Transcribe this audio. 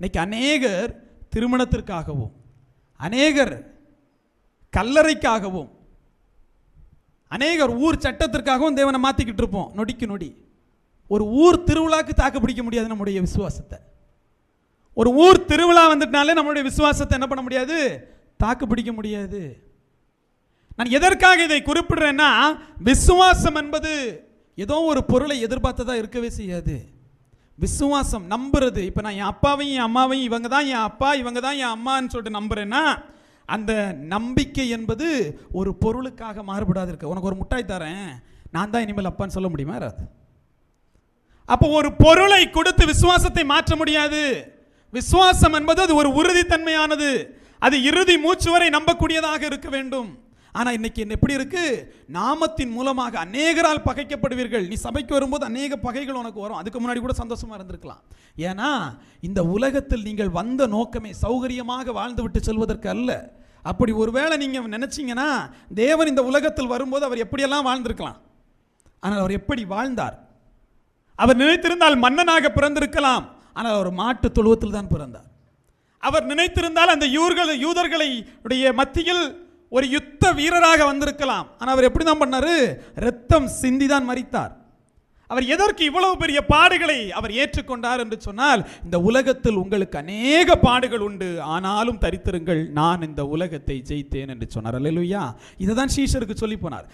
இன்றைக்கி அநேகர் திருமணத்திற்காகவும் அநேகர் கல்லறைக்காகவும் அநேகர் ஊர் சட்டத்திற்காகவும் தேவனை மாற்றிக்கிட்டு இருப்போம். நொடிக்கு நொடி. ஒரு ஊர் திருவிழாக்கு தாக்கு பிடிக்க முடியாது நம்முடைய விசுவாசத்தை. ஒரு ஊர் திருவிழா வந்துட்டாலே நம்மளுடைய விசுவாசத்தை என்ன பண்ண முடியாது? தாக்கு பிடிக்க முடியாது. நான் எதற்காக இதை குறிப்பிடுறேன்னா விசுவாசம் என்பது ஏதோ ஒரு பொருளை எதிர்பார்த்ததாக இருக்கவே செய்யாது. விசுவாசம் நம்புறது. இப்போ நான் என் அப்பாவையும் என் அம்மாவையும் இவங்க தான் என் அப்பா இவங்க தான் என் அம்மான்னு சொல்லிட்டு நம்புறேன்னா அந்த நம்பிக்கை என்பது ஒரு பொருளுக்காக மாறுபடாது இருக்கு. உனக்கு ஒரு முட்டாய் தரேன். நான் தான் இனிமேல் அப்பான்னு சொல்ல முடியுமா? யாராவது அப்போ ஒரு பொருளை கொடுத்து விசுவாசத்தை மாற்ற முடியாது. விசுவாசம் என்பது அது ஒரு உறுதித்தன்மையானது. அது இறுதி மூச்சு வரை நம்பக்கூடியதாக இருக்க வேண்டும். ஆனால் இன்னைக்கு என்ன எப்படி இருக்கு? நாமத்தின் மூலமாக அநேகரால் பகைக்கப்படுவீர்கள். நீ சபைக்கு வரும்போது அநேக பகைகள் உனக்கு வரும். அதுக்கு முன்னாடி கூட சந்தோஷமா இருந்திருக்கலாம். ஏன்னா இந்த உலகத்தில் நீங்கள் வந்த நோக்கமே சௌகரியமாக வாழ்ந்து விட்டு செல்வதற்கு அல்ல. அப்படி ஒருவேளை நீங்கள் நினச்சிங்கன்னா தேவன் இந்த உலகத்தில் வரும்போது அவர் எப்படியெல்லாம் வாழ்ந்திருக்கலாம்? ஆனால் அவர் எப்படி வாழ்ந்தார்? அவர் நினைத்திருந்தால் மன்னனாக பிறந்திருக்கலாம். ஆனால் அவர் மாட்டு தொழுவத்தில் தான் பிறந்தார். அவர் நினைத்திருந்தால் அந்த யூர்கள் யூதர்களை உடைய மத்தியில் ஒரு யுத்த வீரராக வந்திருக்கலாம். ஆனால் அவர் எப்படி தான் பண்ணாரு? ரத்தம் சிந்தி தான் மறித்தார் அவர் எதற்கு இவ்வளவு பெரிய பாடுகளை அவர் ஏற்றுக்கொண்டார் என்று சொன்னால் இந்த உலகத்தில் உங்களுக்கு அநேக பாடுகள் உண்டு. ஆனாலும் தரித்திருங்கள் நான் இந்த உலகத்தை ஜெயித்தேன் என்று சொன்னார். அல்லேலூயா. இதை தான் சீஷருக்கு சொல்லி போனார்.